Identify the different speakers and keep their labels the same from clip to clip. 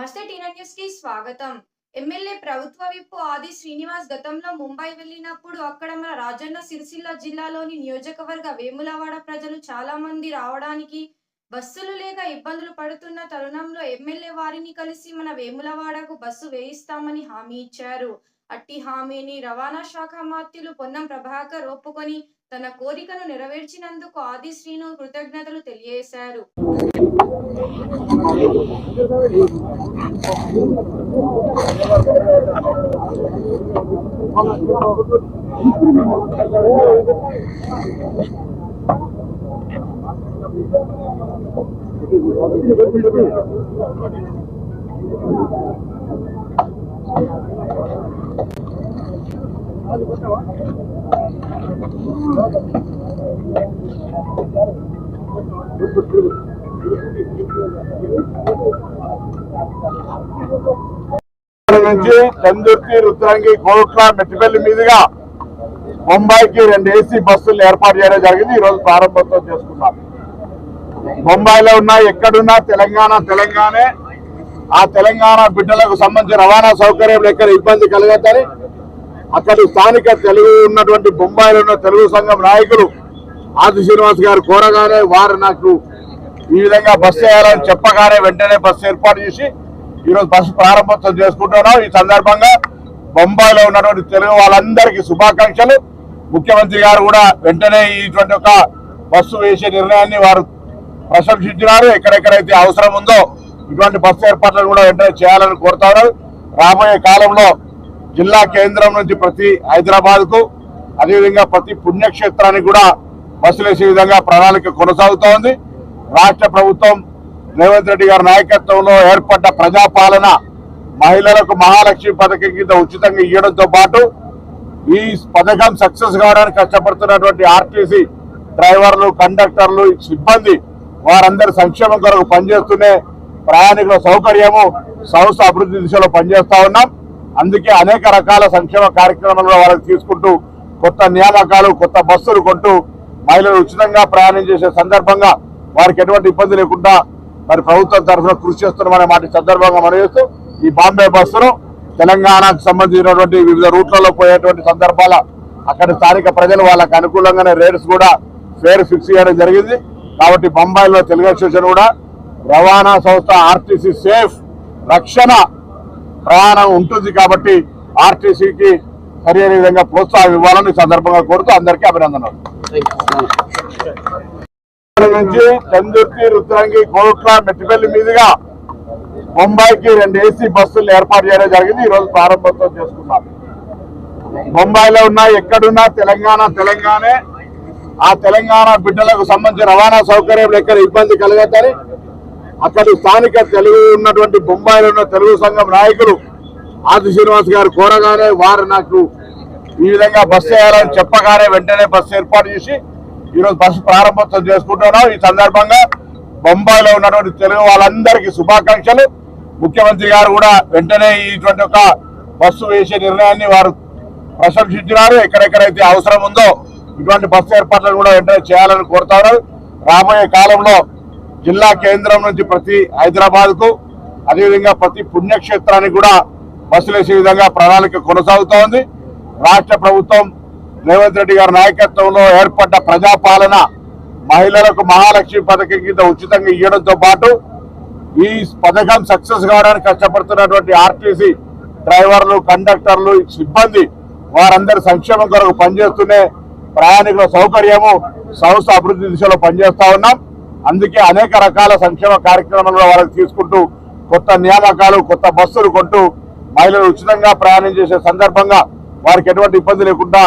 Speaker 1: నమస్తే టీనా న్యూస్కి స్వాగతం. ఎమ్మెల్యే ప్రభుత్వ విప్పు ఆది శ్రీనివాస్ గతంలో ముంబై వెళ్ళినప్పుడు అక్కడ మన రాజన్న సిరిసిల్ల జిల్లాలోని నియోజకవర్గ వేములవాడ ప్రజలు చాలా మంది రావడానికి బస్సులు లేక ఇబ్బందులు పడుతున్న తరుణంలో ఎమ్మెల్యే వారిని కలిసి మన వేములవాడకు బస్సు వేయిస్తామని హామీ ఇచ్చారు. అట్టి హామీని రవాణా శాఖ మాత్యులు పొన్నం ప్రభాకర్ ఒప్పుకొని తన కోరికను నెరవేర్చినందుకు ఆది శ్రీను కృతజ్ఞతలు తెలియజేశారు.
Speaker 2: నుంచి చందుర్తి రుద్రంగి కోట్ల మెట్టిపల్లి మీదుగా ముంబైకి రెండు ఏసీ బస్సులు ఏర్పాటు చేయడం జరిగింది. ఈ రోజు ప్రారంభోత్సవం చేసుకున్నాం. ముంబైలో ఉన్న ఎక్కడున్నా తెలంగాణ తెలంగాణే. ఆ తెలంగాణ బిడ్డలకు సంబంధించిన రవాణా సౌకర్యం ఎక్కడ ఇబ్బంది కలగద్దని అక్కడి స్థానిక తెలుగు ఉన్నటువంటి బొంబాయిలో ఉన్న తెలుగు సంఘం నాయకులు ఆది శ్రీనివాస్ గారు కోరగానే వారు నాకు ఈ విధంగా బస్సు వేయాలని చెప్పగానే వెంటనే బస్సు ఏర్పాటు చేసి ఈరోజు బస్సు ప్రారంభోత్సవం చేసుకుంటున్నాం. ఈ సందర్భంగా బొంబాయిలో ఉన్నటువంటి తెలుగు వాళ్ళందరికీ శుభాకాంక్షలు. ముఖ్యమంత్రి గారు కూడా వెంటనే ఇటువంటి ఒక బస్సు వేసే నిర్ణయాన్ని వారు ప్రశంసించినారు. ఎక్కడెక్కడైతే అవసరం ఉందో ఇటువంటి బస్సు ఏర్పాట్లను కూడా వెంటనే చేయాలని కోరుతారు. రాబోయే కాలంలో జిల్లా కేంద్రం నుంచి ప్రతి హైదరాబాద్కు అదేవిధంగా ప్రతి పుణ్యక్షేత్రానికి కూడా బస్సులు వేసే విధంగా ప్రణాళిక కొనసాగుతోంది. రాష్ట్ర ప్రభుత్వం రేవంత్ రెడ్డి గారి నాయకత్వంలో ఏర్పడ్డ ప్రజాపాలన మహిళలకు మహాలక్ష్మి పథకం కింద ఉచితంగా ఇవ్వడంతో పాటు ఈ పథకం సక్సెస్ కావడానికి కష్టపడుతున్నటువంటి ఆర్టీసీ డ్రైవర్లు కండక్టర్లు సిబ్బంది వారందరి సంక్షేమం కొరకు పనిచేస్తూనే ప్రయాణికుల సౌకర్యము సంస్థ అభివృద్ధి దిశలో పనిచేస్తా ఉన్నాం. అందుకే అనేక రకాల సంక్షేమ కార్యక్రమాలు వాళ్ళకి తీసుకుంటూ కొత్త నియామకాలు కొత్త బస్సులు కొంటూ మహిళలు ఉచితంగా ప్రయాణం చేసే సందర్భంగా వారికి ఎటువంటి ఇబ్బంది లేకుండా మరి ప్రభుత్వం తరఫున కృషి చేస్తున్నామనే మాట సందర్భంగా మనం చేస్తూ ఈ బాంబే బస్సును తెలంగాణకు సంబంధించినటువంటి వివిధ రూట్లలో పోయేటువంటి సందర్భాల అక్కడ స్థానిక ప్రజలు వాళ్ళకి అనుకూలంగానే రేట్స్ కూడా ఫేర్ ఫిక్స్ చేయడం జరిగింది. కాబట్టి బొంబాయిలో తెలుగు అసోసియేషన్ కూడా రవాణా సంస్థ ఆర్టీసీ సేఫ్ రక్షణ ప్రయాణం ఉంటుంది కాబట్టి ఆర్టీసీకి సరైన విధంగా ప్రోత్సాహం ఇవ్వాలని సందర్భంగా కోరుతూ అందరికీ అభినందనలు. నుంచి చందుర్తి రుద్రంగి కోట్ల మెట్టిపల్లి మీదుగా ముంబైకి రెండు ఏసీ బస్సులు ఏర్పాటు చేయడం జరిగింది. ఈ రోజు ప్రారంభోత్సవం చేసుకున్నారు ముంబైలో ఉన్న ఎక్కడున్నా తెలంగాణ తెలంగాణే. ఆ తెలంగాణ బిడ్డలకు సంబంధించిన రవాణా సౌకర్యం ఎక్కడ ఇబ్బంది కలగద్దని అక్కడి స్థానిక తెలుగు ఉన్నటువంటి బొంబాయిలో ఉన్న తెలుగు సంఘం నాయకులు ఆది శ్రీనివాస్ గారు కోరగానే వారు నాకు ఈ విధంగా బస్సు వేయాలని చెప్పగానే వెంటనే బస్సు ఏర్పాటు చేసి ఈరోజు బస్సు ప్రారంభోత్సవం చేసుకుంటున్నాం. ఈ సందర్భంగా బొంబాయిలో ఉన్నటువంటి తెలుగు వాళ్ళందరికీ శుభాకాంక్షలు. ముఖ్యమంత్రి గారు కూడా వెంటనే ఇటువంటి ఒక బస్సు వేసే నిర్ణయాన్ని వారు ప్రశంసించినారు. ఎక్కడెక్కడైతే అవసరం ఉందో ఇటువంటి బస్సు ఏర్పాట్లను కూడా వెంటనే చేయాలని కోరుతారు రాబోయే కాలంలో జిల్లా కేంద్రం నుంచి ప్రతి హైదరాబాద్కు అదేవిధంగా ప్రతి పుణ్యక్షేత్రానికి కూడా బస్సులు వేసే విధంగా ప్రణాళిక కొనసాగుతోంది. రాష్ట్ర ప్రభుత్వం రేవంత్ రెడ్డి గారి నాయకత్వంలో ఏర్పడ్డ ప్రజాపాలన మహిళలకు మహాలక్ష్మి పథకం కింద ఉచితంగా ఇవ్వడంతో పాటు ఈ పథకం సక్సెస్ కావడానికి కష్టపడుతున్నటువంటి ఆర్టీసీ డ్రైవర్లు కండక్టర్లు సిబ్బంది వారందరి సంక్షేమం కొరకు పనిచేస్తూనే ప్రయాణికుల సౌకర్యము సంస్థ అభివృద్ధి దిశలో పనిచేస్తా ఉన్నాం. అందుకే అనేక రకాల సంక్షేమ కార్యక్రమాలు వాళ్ళకి తీసుకుంటూ కొత్త నియామకాలు కొత్త బస్సులు కొంటూ మహిళలు ఉచితంగా ప్రయాణం చేసే సందర్భంగా వారికి ఎటువంటి ఇబ్బంది లేకుండా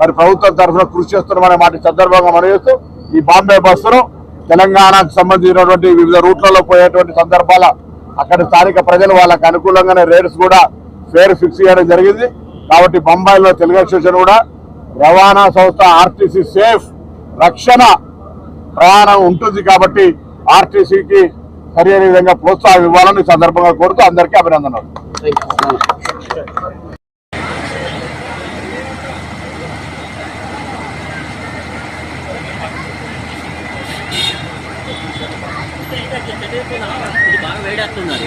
Speaker 2: మరి ప్రభుత్వం తరఫున కృషి చేస్తున్నామనే మాట సందర్భంగా మనం చేస్తూ ఈ బాంబే బస్సును తెలంగాణకు సంబంధించినటువంటి వివిధ రూట్లలో పోయేటువంటి సందర్భాల అక్కడ స్థానిక ప్రజలు వాళ్ళకి అనుకూలంగానే రేట్స్ కూడా ఫేర్ ఫిక్స్ చేయడం జరిగింది. కాబట్టి బొంబాయిలో తెలుగు అసోసియేషన్ కూడా రవాణా సంస్థ ఆర్టీసీ సేఫ్ రక్షణ ప్రయాణం ఉంటుంది కాబట్టి ఆర్టీసీకి సరైన విధంగా ప్రోత్సాహం ఇవ్వాలని సందర్భంగా కోరుతూ అందరికీ అభినందనలు.
Speaker 3: ఇది బాగా వేడేస్తున్నారు.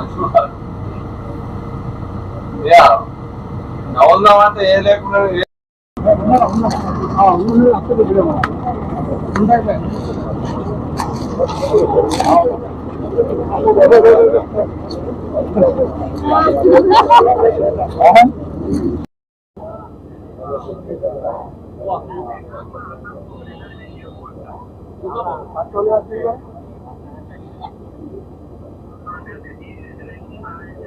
Speaker 3: మంచిగా ఉంటారు యా నవ్వుదామంటే ఏ లేకుండా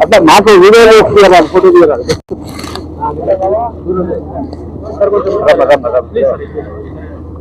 Speaker 4: అట్లా మాకు వీడియో తీయాలి ఫోటో తీయాలి